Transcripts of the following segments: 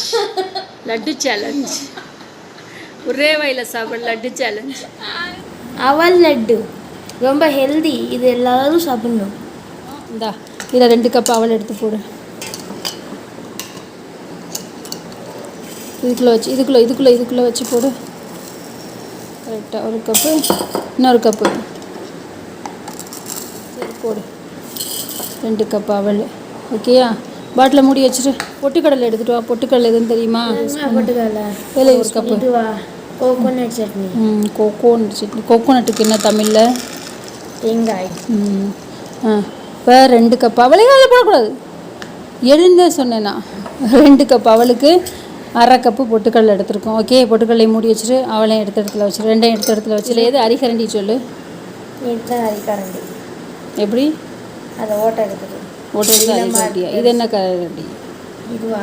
Challenge laddu challenge ஒரே வயலில் சாப்பிட லட்டு சேலஞ்ச் அவல் லட்டு ரொம்ப ஹெல்தி இது எல்லாரும் சாப்பிடணும் இந்தா இதில் ரெண்டு கப் அவல் எடுத்து போடு இதுக்குள்ளே வச்சு இதுக்குள்ளே இதுக்குள்ளே இதுக்குள்ளே வச்சு போடு கரெக்டாக ஒரு கப்பு இன்னொரு கப்பு சரி போடு. ரெண்டு கப் அவல் ஓகேயா பாட்டில் மூடி வச்சுட்டு பொட்டுக்கடலை எடுத்துட்டு வா. பொட்டுக்கடலை எதுன்னு தெரியுமா? போட்டுக்கல இதில் ஒரு கப்பு. கோகோனட் சட்னி. ம் கோகோனட் சட்னி. கோகோனட்டுக்கு என்ன தமிழில்? தேங்காய். ம் ஆ இப்போ ரெண்டு கப் அவளையும் அதில் போடக்கூடாது. எழுந்தே சொன்னேன் நான். ரெண்டு கப் அவளுக்கு அரை கப்பு பொட்டுக்கடலை எடுத்திருக்கோம். ஓகே பொட்டுக்கடலையும் மூடி வச்சுட்டு அவளையும் எடுத்த இடத்துல வச்சுரு ரெண்டையும் எடுத்த இடத்துல வச்சுரு எது? அரிகரண்டி சொல்லு. இதுதான் அரிக்கரண்டி எப்படி? அதை ஓட்டை எடுத்துட்டு எடுத்து அரிகரண்டியா இது என்ன கரண்டி இதுவா?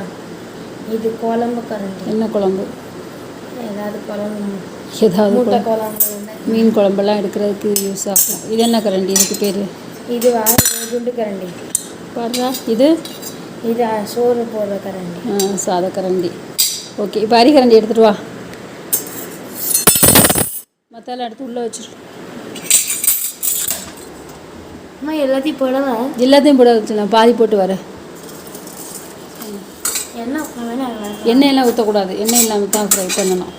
இது குழம்பு கரண்டி. என்ன குழம்பு? ஏதாவது குழம்பு. ஏதாவது குழம்பு. மீன் குழம்பெல்லாம் எடுக்கிறதுக்கு யூஸ் ஆகும். இது என்ன கரண்டி? இதுக்கு பேர்? இதுவா? இது குண்டு கரண்டி. பாடுறா இது? இது சோறு போடுற கரண்டி. ஆ, சாத கரண்டி. ஓகே இப்போ அரிகரண்டி எடுத்துகிட்டு வா. மத்தால எடுத்து உள்ளே வச்சிரு. அம்மா எல்லாத்தையும் போடவா? எல்லாத்தையும் போட வச்சு நான் பாதி போட்டு வரேன். என்ன வேணா எண்ணெயெல்லாம் ஊற்றக்கூடாது எண்ணெய் இல்லாமல் தான் ஃப்ரை பண்ணணும்.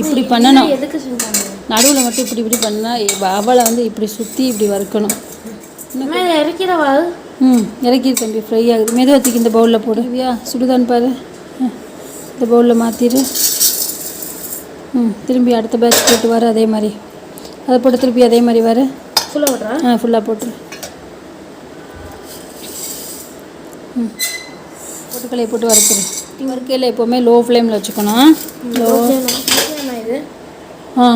இப்படி பண்ணணும். நடுவில் மட்டும் இப்படி இப்படி பண்ணால் அவளை வந்து இப்படி சுற்றி இப்படி வறுக்கணும். இறக்கிறவா ம் இறக்கி தம்பி ஃப்ரை ஆகுது. மெதுவத்திக்கு இந்த பவுலில் போடு. வியா சுடுதான்னு பாரு. இந்த பவுலில் மாற்றிடு ம் திரும்பி அடுத்த பேட்ச் போட்டு வர அதே மாதிரி. அதை போட்டு திருப்பி அதே மாதிரி வர. ஃபுல்லாக விட்றா ஆ ஃபுல்லாக போட்டுரு. ம். பொட்டுக்கலையை போட்டு வறுத்துரு. வறுக்கையில் எப்போவுமே லோ ஃப்ளேமில் வச்சுக்கணும். லோ இது? ஆ.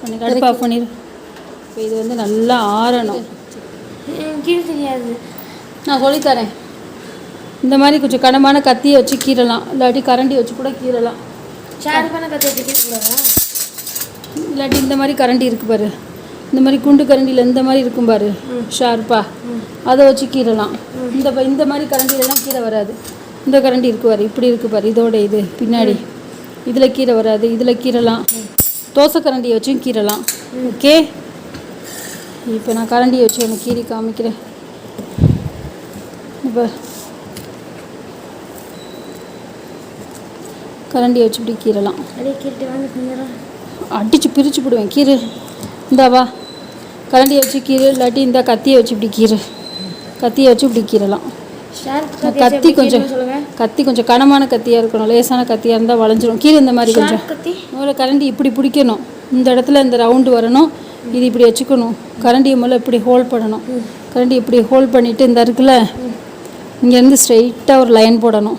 பண்ணி ஆஃப் பண்ணிடு இப்போ இது வந்து நல்லா ஆறணும். கீழே தெரியாது. நான் சொல்லித்தரேன். இந்த மாதிரி கொஞ்சம் கனமான கத்தியை வச்சு கீறலாம். இல்லாட்டி கரண்டி வச்சு கூட கீறலாம். ஷேர் பண்ண கற்று எடுத்து கூடாதா இல்லாட்டி இந்த மாதிரி கரண்டி இருக்கு பாரு. இந்த மாதிரி குண்டு கரண்டியில் இந்த மாதிரி இருக்கும் பாரு ஷார்ப்பா. அதை வச்சு கீறலாம். இந்த ப- இந்த மாதிரி கரண்டிலலாம் கீரை வராது. இந்த கரண்டி இருக்கு பாரு இப்படி இருக்கு பாரு இதோட இது பின்னாடி. இதில் கீரை வராது இதில் கீறலாம். தோசை கரண்டியை வச்சும் கீறலாம். ஓகே? இப்போ நான் கரண்டியை வச்சு உனக்கு கீறி காமிக்கிறேன். இப்போ கரண்டியை வச்சு இப்படி கீறலாம். அப்படியே கொஞ்சம் அடித்து பிரித்து போடுவேன் கீறு. இந்தா வா. கரண்டியை வச்சு கீறு இல்லாட்டி இந்த கத்தியை வச்சு இப்படி கீறு. கத்தியை வச்சு இப்படி கீறலாம். ஷேர் கத்தி கொஞ்சம். கத்தி கொஞ்சம் கனமான கத்தியாக இருக்கணும். லேசான கத்தியாக இருந்தால் வளைஞ்சிரும். கீரை இந்த மாதிரி கொஞ்சம். முதல்ல கரண்டி இப்படி பிடிக்கணும். இந்த இடத்துல இந்த ரவுண்டு வரணும். இது இப்படி வச்சுக்கணும். கரண்டியை முதல்ல இப்படி ஹோல்ட் பண்ணணும். கரண்டி இப்படி ஹோல்ட் பண்ணிவிட்டு இந்த இருக்குல்ல இங்கேருந்து ஸ்ட்ரைட்டாக ஒரு லைன் போடணும்.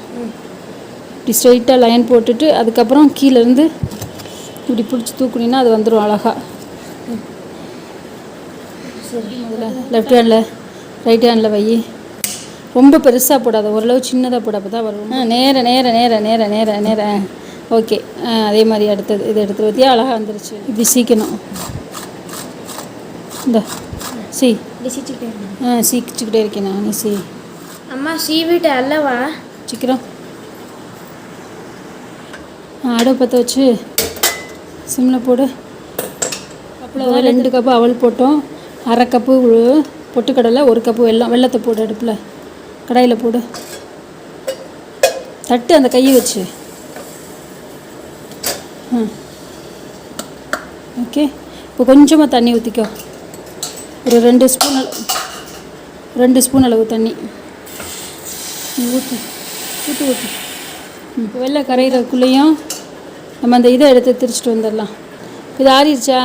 இப்படி ஸ்ட்ரைட்டாக லைன் போட்டுட்டு அதுக்கப்புறம் கீழேருந்து இப்படி பிடிச்சி தூக்குனீங்கன்னா அது வந்துடும் அழகா. சரி முதல்ல லெஃப்ட் ஹேண்டில் ரைட் ஹேண்டில் வை. ரொம்ப பெருசாக போடாத. ஓரளவு சின்னதாக போட அப்போ தான் வரும் நேர நேர நேர நேர நேர நேர. ஓகே. அதே மாதிரி அடுத்தது இது எடுத்து பற்றியா அழகாக வந்துருச்சு. இப்படி சீக்கணும். இந்த சி. ஆ சீக்கிச்சுக்கிட்டே இருக்கேன் நான் நீ சி. அம்மா சீவிட்டு அல்லவா? சீக்கிரம். அடுப்பு பற்ற வச்சு சிம்மில் போடு. கப்பில் ரெண்டு கப்பு அவல் போட்டோம். அரை கப்பு பொட்டுக்கடலை ஒரு கப்பு வெல்லம் வெள்ளத்தை போடு அடுப்பில். கடாயில் போடு. தட்டு அந்த கையை வச்சு. ம் ஓகே. இப்போ கொஞ்சமாக தண்ணி ஊற்றிக்கோ ஒரு ரெண்டு ஸ்பூன் அளவு ரெண்டு ஸ்பூன் அளவு தண்ணி. ஊற்று ஊற்று ஊற்று இப்போ வெள்ளை கரையிறதுக்குள்ளேயும் நம்ம அந்த இதை எடுத்து திரிச்சிட்டு வந்துடலாம். இது ஆறிடுச்சா?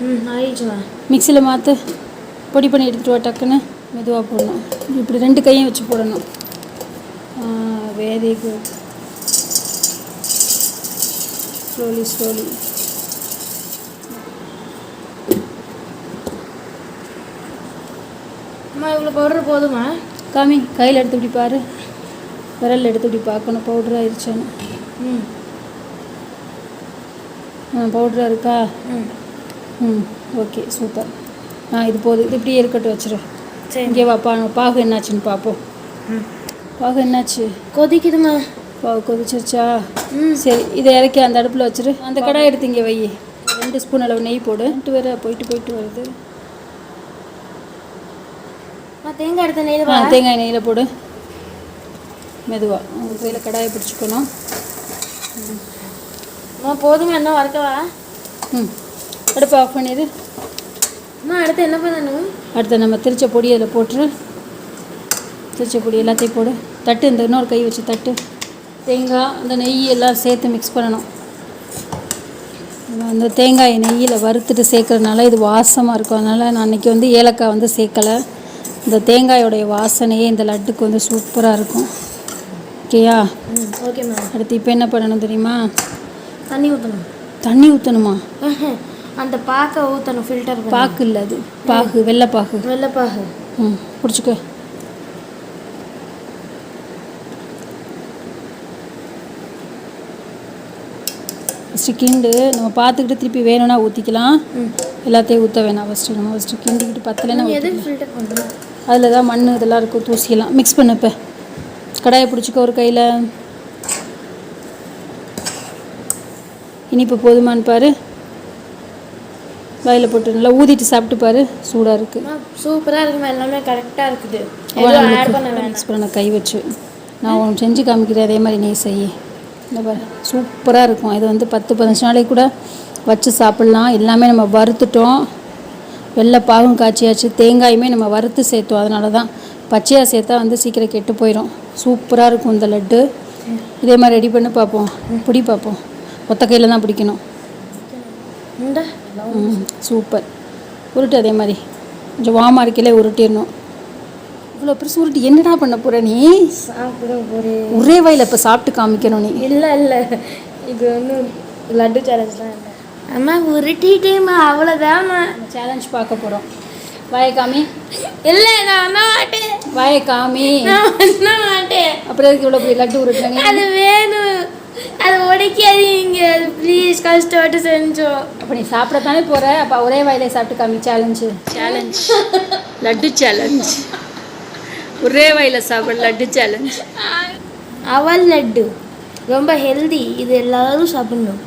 மிக்சியில் மாற்று பொடி பண்ணி எடுத்துகிட்டு வா டக்குன்னு. மெதுவாக போடணும். இப்படி ரெண்டு கையும் வச்சு போடணும். வெரி குட் ஸ்லோலி ஸ்லோலி அம்மா இவ்வளோ பவுடர் போதுமா? காமி கையில் எடுத்து இப்படி பாரு. விரல் எடுத்து இப்படி பார்க்கணும். பவுடர் ஆயிடுச்சான்னு ம். ஆ பவுடராக இருக்கா? ம். ம் ஓகே சூப்பர். ஆ இது போதும். இது இப்படியே இருக்கட்டும் வச்சிரு. சரி. இங்கே வா பா பாகு என்னாச்சுன்னு பார்ப்போம். ம். பாகு என்னாச்சு? கொதிக்குதுமா பாகு கொதிச்சிருச்சா? ம். சரி இதை இறக்கி அந்த அடுப்பில் வச்சிரு. அந்த கடாய் எடுத்து இங்கே வை. ரெண்டு ஸ்பூன் அளவு நெய் போடு. போயிட்டு வேற போயிட்டு போயிட்டு வருது. தேங்காய் எடுத்த நெய்யில் ஆ தேங்காய் நெய்யில் போடு. மெதுவாக உங்கள் கையில் கடாயை பிடிச்சிக்கணும். போதுமா என்ன வறுக்கவா ம். அடுப்பை ஆஃப் பண்ணிடு. அம்மா அடுத்து என்ன பண்ணணும்? அடுத்து நம்ம திரிச்ச பொடி அதில் போட்டுரு. திரிச்ச பொடி எல்லாத்தையும் போடு. தட்டு இந்த இன்னொரு கை வச்சு தட்டு. தேங்காய் அந்த நெய் எல்லாம் சேர்த்து மிக்ஸ் பண்ணணும். அந்த தேங்காய் நெய்யில் வறுத்துட்டு சேர்க்கறதுனால இது வாசமாக இருக்கும். அதனால் நான் அன்றைக்கி வந்து ஏலக்காய் வந்து சேர்க்கலை. இந்த தேங்காயோடைய வாசனையே இந்த லட்டுக்கு வந்து சூப்பராக இருக்கும். ஓகேயா? Okay ma'am. அடுத்து இப்போ என்ன பண்ணணும் தெரியுமா? தண்ணி ஊற்றணும் தண்ணி ஊற்றணுமா அந்த பாக்கை ஊற்றணும் ஃபில்டர் பாகு இல்லை அது. பாகு வெள்ளைப்பாகு வெள்ளைப்பாகு ம் பிடிச்சிக்க. ஃபஸ்ட்டு கிண்டு நம்ம பார்த்துக்கிட்டு திருப்பி வேணும்னா ஊற்றிக்கலாம் எல்லாத்தையும் ஊற்ற வேணாம் ஃபஸ்ட்டு நம்ம ஃபஸ்ட்டு கிண்டிக்கிட்டு பத்தலைன்னா அதில் தான் மண் இதெல்லாம் இருக்கும் தூசியெல்லாம். மிக்ஸ் பண்ண இப்போ. கடாயை பிடிச்சிக்க ஒரு கையில். இனிப்பு போதுமான்னு பாரு. வாயில் போட்டு நல்லா ஊதிட்டு சாப்பிட்டு பாரு. சூடாக இருக்குது சூப்பராக இருக்குமா எல்லாமே கரெக்டாக இருக்குது. மிக்ஸ் பண்ண கை வச்சு. நான் உனக்கு செஞ்சு காமிக்கிறேன். அதே மாதிரி நீ செய் இந்த பாரு. சூப்பராக இருக்கும். இது வந்து பத்து பதினஞ்சு நாளைக்கு கூட வச்சு சாப்பிட்லாம். எல்லாமே நம்ம வறுத்துட்டோம். வெள்ளை பாகும் காய்ச்சியாச்சு. தேங்காயுமே நம்ம வறுத்து சேர்த்தோம். அதனால தான் பச்சையாக சேர்த்தா வந்து சீக்கிரம் கெட்டு போயிடும் சூப்பராக இருக்கும் இந்த லட்டு. இதே மாதிரி ரெடி பண்ணி பார்ப்போம். பிடி பார்ப்போம். ஒத்த கையில் தான் பிடிக்கணும். இந்த சூப்பர். உருட்டு அதே மாதிரி. கொஞ்சம் வாமா இருக்கையிலே உருட்டிடணும். இவ்வளோ பெருசு உருட்டி என்னடா பண்ண போகிற நீ? சாப்பிட ஒரு ஒரே வயலில் இப்போ சாப்பிட்டு காமிக்கணும் நீ. இல்லை இல்லை. இது வந்து லட்டு சேலஞ்ச் தான் இல்லை. அம்மா உருட்டிட்டேம்மா. அவ்வளோதாம்மா சேலஞ்ச் பார்க்க போகிறோம் வாயை காமி. இல்லை நான் பண்ண மாட்டேன். வாயை காமி. நான் பண்ண மாட்டேன். அப்புறம் எதுக்கு இவ்வளோ பெரிய லட்டு உருட்டுன நீ? அது வேணும். அது உடைக்காதீங்க அது ப்ளீஸ் கஷ்டப்பட்டு செஞ்சோம் அப்போ நீ சாப்பிடத்தானே போகிற அப்போ ஒரே வாயிலே சாப்பிட்டு காமி சேலஞ்சு சேலஞ்ச் லட்டு சேலஞ்ச் ஒரே வாயில் சாப்பிட லட்டு சேலஞ்ச் அவல் லட்டு. ரொம்ப ஹெல்தி இது எல்லாரும் சாப்பிடணும்.